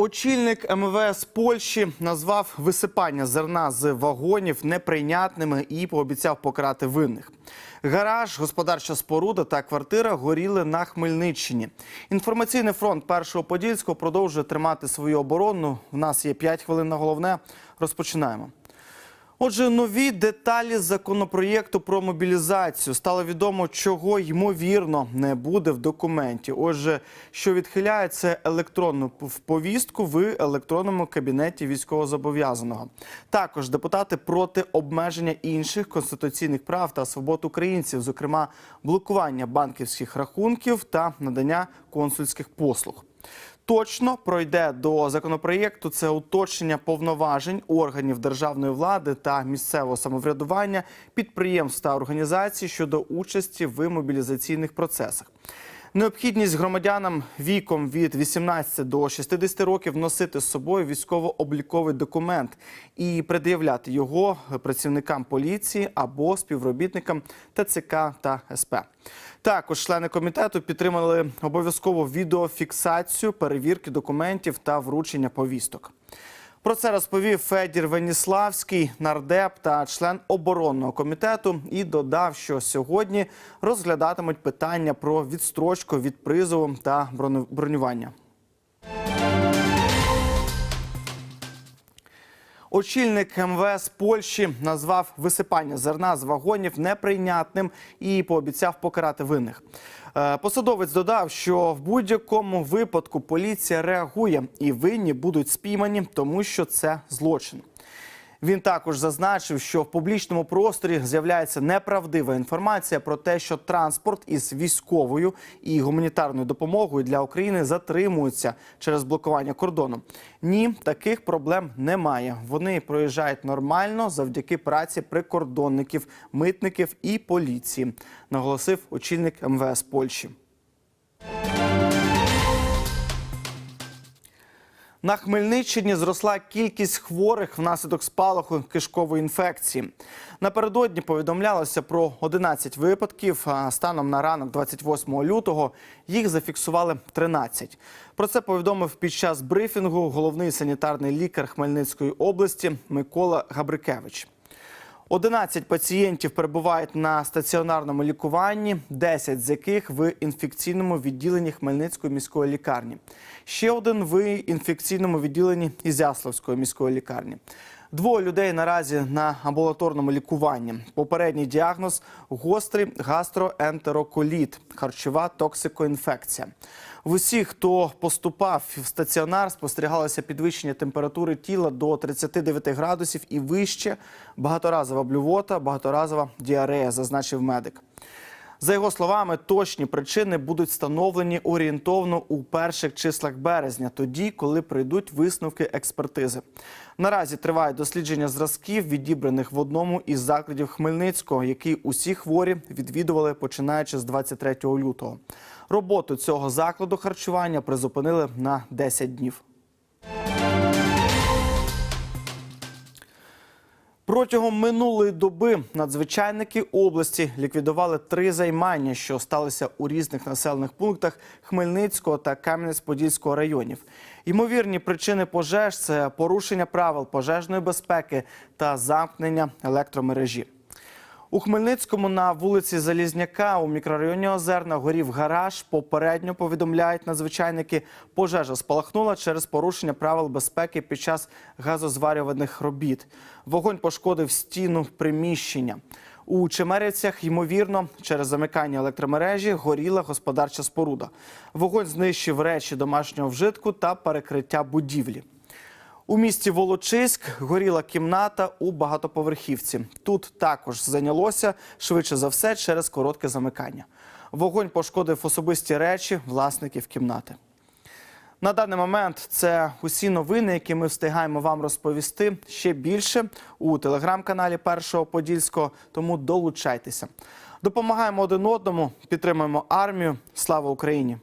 Очільник МВС Польщі назвав висипання зерна з вагонів неприйнятними і пообіцяв покарати винних. Гараж, господарча споруда та квартира горіли на Хмельниччині. Інформаційний фронт першого подільського продовжує тримати свою оборону. У нас є 5 хвилин на головне. Розпочинаємо. Отже, нові деталі законопроєкту про мобілізацію стало відомо, чого ймовірно не буде в документі. Отже, що відхиляє це електронну повістку в електронному кабінеті військовозобов'язаного. Також депутати проти обмеження інших конституційних прав та свобод українців, зокрема блокування банківських рахунків та надання консульських послуг. Точно пройде до законопроєкту це уточнення повноважень органів державної влади та місцевого самоврядування, підприємств та організацій щодо участі в мобілізаційних процесах. Необхідність громадянам віком від 18 до 60 років носити з собою військово-обліковий документ і пред'являти його працівникам поліції або співробітникам ТЦК та СП. Також члени комітету підтримали обов'язкову відеофіксацію перевірки документів та вручення повісток. Про це розповів Федір Веніславський, нардеп та член оборонного комітету, і додав, що сьогодні розглядатимуть питання про відстрочку від призову та бронювання. Очільник МВС Польщі назвав висипання зерна з вагонів неприйнятним і пообіцяв покарати винних. Е, Посадовець додав, що в будь-якому випадку поліція реагує і винні будуть спіймані, тому що це злочин. Він також зазначив, що в публічному просторі з'являється неправдива інформація про те, що транспорт із військовою і гуманітарною допомогою для України затримується через блокування кордону. Ні, таких проблем немає. Вони проїжджають нормально завдяки праці прикордонників, митників і поліції, наголосив очільник МВС Польщі. На Хмельниччині зросла кількість хворих внаслідок спалаху кишкової інфекції. Напередодні повідомлялося про 11 випадків. Станом на ранок 28 лютого їх зафіксували 13. Про це повідомив під час брифінгу головний санітарний лікар Хмельницької області Микола Габрикевич. 11 пацієнтів перебувають на стаціонарному лікуванні, 10 з яких в інфекційному відділенні Хмельницької міської лікарні. Ще один в інфекційному відділенні Ізяславської міської лікарні. Двоє людей наразі на амбулаторному лікуванні. Попередній діагноз гострий гастроентероколіт, харчова токсикоінфекція. В усіх, хто поступав в стаціонар, спостерігалося підвищення температури тіла до 39 градусів і вище, багаторазова блювота, багаторазова діарея, зазначив медик. За його словами, точні причини будуть встановлені орієнтовно у перших числах березня, тоді, коли прийдуть висновки експертизи. Наразі триває дослідження зразків, відібраних в одному із закладів Хмельницького, які усі хворі відвідували починаючи з 23 лютого. Роботу цього закладу харчування призупинили на 10 днів. Протягом минулої доби надзвичайники області ліквідували три займання, що сталися у різних населених пунктах Хмельницького та Кам'янець-Подільського районів. Ймовірні причини пожеж це порушення правил пожежної безпеки та замкнення електромережі. У Хмельницькому на вулиці Залізняка у мікрорайоні Озерна горів гараж. Попередньо повідомляють надзвичайники. Пожежа спалахнула через порушення правил безпеки під час газозварюваних робіт. Вогонь пошкодив стіну приміщення. У Чемерівцях, ймовірно, через замикання електромережі горіла господарча споруда. Вогонь знищив речі домашнього вжитку та перекриття будівлі. У місті Волочиськ горіла кімната у багатоповерхівці. Тут також зайнялося швидше за все через коротке замикання. Вогонь пошкодив особисті речі власників кімнати. На даний момент це усі новини, які ми встигаємо вам розповісти ще більше у телеграм-каналі Першого Подільського. Тому долучайтеся. Допомагаємо один одному, підтримуємо армію. Слава Україні!